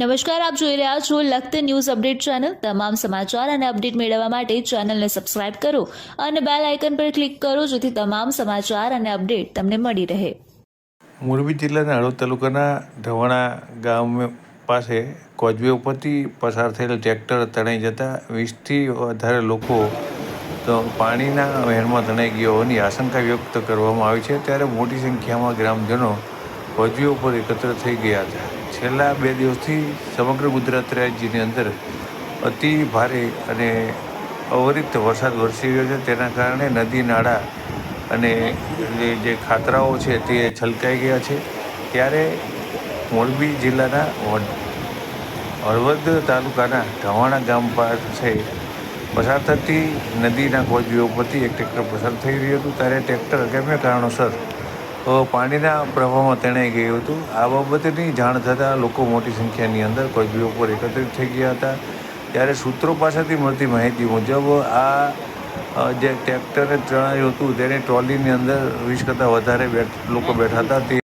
નમસ્કાર, આપ જોઈ રહ્યા છો લખત ન્યૂઝ અપડેટ ચેનલ. તમામ સમાચાર અને અપડેટ મેળવવા માટે ચેનલને સબસ્ક્રાઇબ કરો અને બેલ આઇકન પર ક્લિક કરો જેથી તમામ સમાચાર અને અપડેટ તમને મળી રહે. મોરબી જિલ્લાના હળવદ તાલુકાના ઢવાણા ગામ પાસે કોઝવે ઉપરથી પસાર થયેલ ટ્રેક્ટર તણાઈ જતાં વીસથી વધારે લોકો તો પાણીના વહેણમાં તણાઈ ગયા હોવાની આશંકા વ્યક્ત કરવામાં આવી છે. ત્યારે મોટી સંખ્યામાં ગ્રામજનો કોઝવે ઉપર એકત્ર થઈ ગયા હતા. છેલ્લા બે દિવસથી સમગ્ર ગુજરાત રાજ્યની અંદર અતિ ભારે અને અવરિત વરસાદ વરસી રહ્યો છે. તેના કારણે નદી, નાળા અને જે ખાતરાઓ છે તે છલકાઈ ગયા છે. ત્યારે મોરબી જિલ્લાના હળવદ તાલુકાના ઢવાણા ગામ પાસે પસાર થતી નદીના કોજવીઓ પરથી એક ટ્રેક્ટર પસાર થઈ રહ્યું હતું. ત્યારે ટ્રેક્ટર અગમ્ય કારણોસર પાણીના પ્રવાહમાં તણાઈ ગયું હતું. આ બાબતની જાણ થતાં લોકો મોટી સંખ્યાની અંદર કોઝવે ઉપર એકત્રિત થઈ ગયા હતા. ત્યારે સૂત્રો પાસેથી મળતી માહિતી મુજબ આ જે ટ્રેક્ટરે ચણાયું હતું તેની ટ્રોલીની અંદર વીસ કરતાં વધારે લોકો બેઠા હતા. તે